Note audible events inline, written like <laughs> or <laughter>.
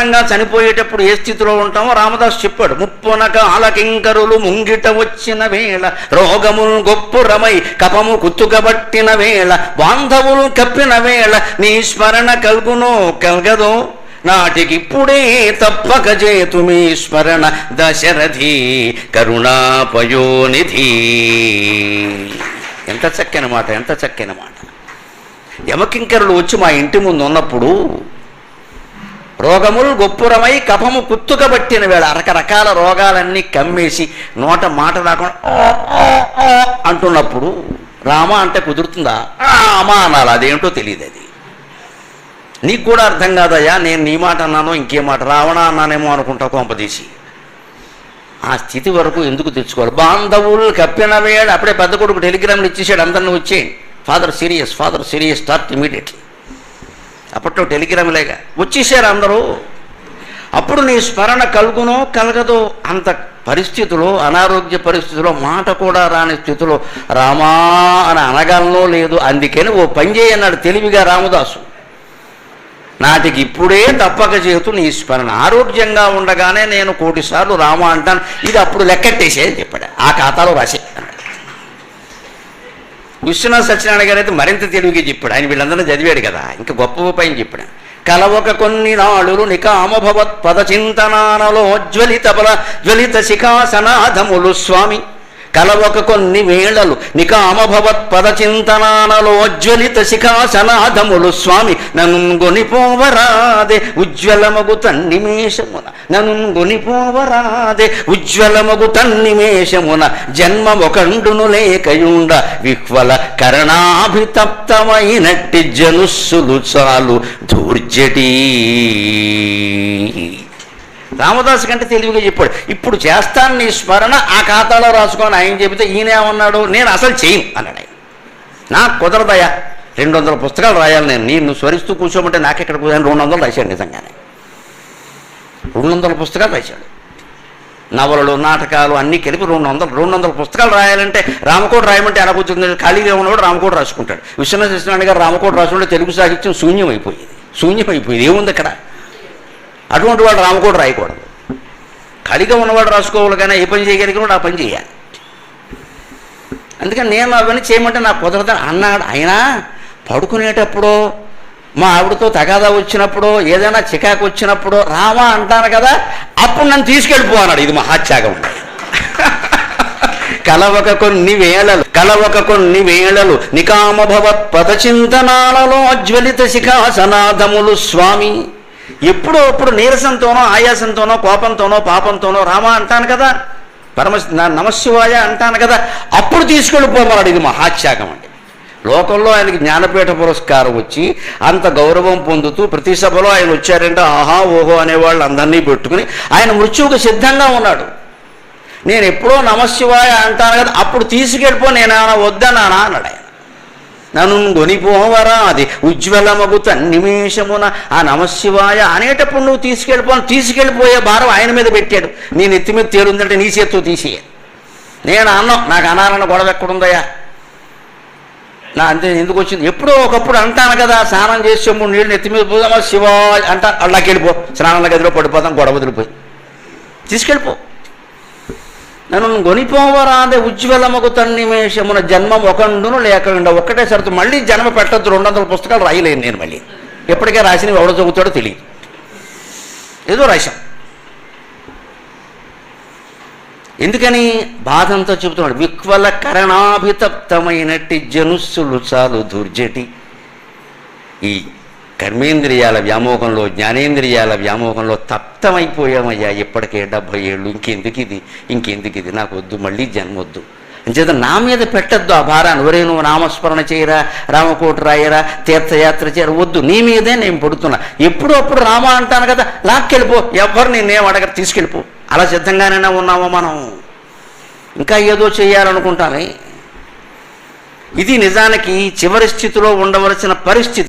సాధారణంగా చనిపోయేటప్పుడు ఏ స్థితిలో ఉంటామో రామదాస్ చెప్పాడు ముప్పునక ఆలకింకరులు ముంగిట వచ్చిన వేళ రోగములు గొప్పురమై కపము కుత్తుకబట్టిన వేళ బాంధవులు కప్పిన వేళ నీ స్మరణ కల్గునో కలగదో నాటికిప్పుడే తప్పక చేతుమీ స్మరణ దశరథి కరుణాపయోనిధి. ఎంత చక్కని మాట ఎంత చక్కని మాట. యమకింకరులు వచ్చి మా ఇంటి ముందు ఉన్నప్పుడు రోగములు గొప్పురమై కఫము కుత్తుకబట్టిన వేళ రకరకాల రోగాలన్నీ కమ్మేసి నోట మాట రాకుండా "ఓ, ఓ, అంటున్నప్పుడు రామ అంటే కుదురుతుందా? అమా అనాలి. అదేంటో తెలియదు అది. నీకు కూడా అర్థం కాదయ్యా నేను నీ మాట అన్నానో ఇంకే మాట? రావణ అన్నానేమో అనుకుంటా కొంపదీసి ఆ స్థితి వరకు ఎందుకు తెచ్చుకోవాలి? బాంధవులు కప్పిన వేడు అప్పుడే పెద్ద కొడుకు టెలిగ్రామ్లు ఇచ్చేసాడు అందరిని వచ్చేయండి father serious father serious start immediately అప్పట్లో టెలిగ్రామ్ లేక వచ్చేసారు అందరూ. అప్పుడు నీ స్మరణ కలుగునో కలగదో అంత పరిస్థితిలో అనారోగ్య పరిస్థితిలో మాట కూడా రాని స్థితిలో రామా అని అనగలనో లేదు. అందుకని ఓ పని చేయన్నాడు తెలివిగా రామదాసు. నాటికి ఇప్పుడే తప్పక చేతు నీ స్మరణ. ఆరోగ్యంగా ఉండగానే నేను కోటిసార్లు రామ అంటాను. ఇది అప్పుడు లెక్కెట్టేసే అని చెప్పాడు. ఆ ఖాతాలో రాసే అన్నాడు. విశ్వనాథ్ సత్యనారాయణ గారు అయితే మరింత తెలివిగా చెప్పాడు. ఆయన వీళ్ళందరినీ చదివాడు కదా. ఇంకా గొప్ప పైన చెప్పాడు. కలవక కొన్ని నాడులు నికామభవత్ పద చింతనానలో జ్వలిత బల జ్వలిత శిఖాసనాధములు స్వామి. కలవక కొన్ని వేళలు నికామభవత్ పద చింతనానలో జ్వలిత శిఖాసనాధములు స్వామి నన్ను గొనిపోవరాదే ఉజ్వలమగు తన్నిమేషమున నన్ను గొనిపోవరాదే ఉజ్వలమగు తన్నిమేషమున జన్మ ఒకండును లేకయుండ విహ్వల కరణాభితప్తమైనట్టి జనుస్సులు చాలు ధూర్జటీ. రామదాసు కంటే తెలివిగా చెప్పాడు. ఇప్పుడు చేస్తాను నీ స్మరణ ఆ ఖాతాలో రాసుకొని ఆయన చెబితే ఈయన ఏమన్నాడు? నేను అసలు చేయను అన్నాడు ఆయన. నాకు కుదరదయా రెండు వందల పుస్తకాలు రాయాలి నేను. నేను స్వరిస్తూ కూర్చోమంటే నాకు ఎక్కడ కూర్చొని రెండు వందలు రాశాడు నిజంగానే. రెండు వందల పుస్తకాలు రాశాడు. నవలలు నాటకాలు అన్నీ కలిపి రెండు వందలు. రెండు వందల పుస్తకాలు రాయాలంటే రామకోట రాయమంటే ఎలా కూర్చుంది ఖాళీగా ఉన్నవాడు రామకోట రాసుకుంటాడు. విశ్వనాథ సత్యనారాయణ గారు రామకోట రాసుకుంటే తెలుగు సాహిత్యం శూన్యం అయిపోయింది శూన్యం అయిపోయింది ఏముంది అక్కడ? అటువంటి వాడు రామకోడు రాయకూడదు. ఖాళీగా ఉన్నవాడు రాసుకోవాలి కానీ ఏ పని చేయగలిగిన వాడు ఆ పని చేయాలి. అందుకని నేను అవన్నీ చేయమంటే నాకు కుదరదు అన్నాడు. అయినా పడుకునేటప్పుడు మా ఆవిడతో తగాదా వచ్చినప్పుడు ఏదైనా చికాకు వచ్చినప్పుడు రామా అంటాను కదా అప్పుడు నన్ను తీసుకెళ్ళిపో అన్నాడు. ఇది మహాత్యాగం. <laughs> కలవక కొన్ని వేళలు కలవక కొన్ని వేళలు నికామభవత్ పదచింతనాలలో జ్వలిత శిఖాసనాథములు స్వామి. ఎప్పుడో అప్పుడు నీరసంతోనో ఆయాసంతోనో కోపంతోనో పాపంతోనో రామా అంటాను కదా. పరమ నా- నమశివాయ అంటాను కదా. అప్పుడు తీసుకెళ్ళిపోమన్నాడు. ఇది మహాత్యాగం అండి. లోకంలో ఆయనకి జ్ఞానపీఠ పురస్కారం వచ్చి అంత గౌరవం పొందుతూ ప్రతి సభలో ఆయన వచ్చారంటే ఆహా ఓహో అనేవాళ్ళు అందరినీ పెట్టుకుని ఆయన మృత్యువుకు సిద్ధంగా ఉన్నాడు. నేను ఎప్పుడో నమశివాయ అంటాను కదా. అప్పుడు తీసుకెళ్ళిపో నేనా వద్దనానా అన్నాడు ఆయన. నన్ను కొనిపోవరా అది ఉజ్వలమగు తన్నిమేషమున ఆ నమశివాయ అనేటప్పుడు నువ్వు తీసుకెళ్ళిపో తీసుకెళ్ళిపోయే భారం ఆయన మీద పెట్టాడు. నీ నెత్తి మీద తేలుందంటే నీ చేత్తో తీసేయ. నేను అన్నం నాకు అనాలన్న గొడవ ఎక్కడుందయ్యా? నా అంతే ఎందుకు వచ్చింది? ఎప్పుడో ఒకప్పుడు అంటాను కదా స్నానం చేసే మూడు నీళ్ళు నెత్తి మీద పోదామా శివ అంట అళ్ళకి స్నానాల గదిలో పడిపోతాం గొడవ వదిలిపోయి. తీసుకెళ్ళిపో. నన్ను గొనిపోవరాదే ఉజ్వలమగు తన్నిమేషమున జన్మం ఒకండును లేకుండా ఒక్కటే షరతు. మళ్ళీ జన్మ పెట్టద్దు. రెండు వందల పుస్తకాలు రాయలేను నేను మళ్ళీ. ఎప్పటికే రాసినవి ఎవడో చదువుతాడో తెలియదు ఏదో రాశాం. ఎందుకని? బాధంతో చెబుతున్నాడు. విక్వల కరణాభితప్తమైనట్టి జనుస్సులు చాలు దుర్జటి. ఈ కర్మేంద్రియాల వ్యామోహంలో జ్ఞానేంద్రియాల వ్యామోహంలో తప్తమైపోయామయ్యా. ఇప్పటికే డెబ్భై ఏళ్ళు. ఇంకెందుకు ఇది ఇంకెందుకు ఇది నాకు వద్దు మళ్ళీ జన్మొద్దు. అంచేత నా మీద పెట్టద్దు ఆ భారాన్ని. ఒరే నువ్వు నామస్మరణ చేయరా? రామకోట రాయరా? తీర్థయాత్ర చేయరా? వద్దు. నీ మీదే నేను పడుతున్నా. ఎప్పుడు అప్పుడు రామ అంటాను కదా లాక్కెళ్ళిపో. ఎవరు నేనేం అడగరు. తీసుకెళ్ళిపో. అలా సిద్ధంగానైనా ఉన్నామో మనం? ఇంకా ఏదో చేయాలనుకుంటానే ఇది నిజానికి చివరి స్థితిలో ఉండవలసిన పరిస్థితి.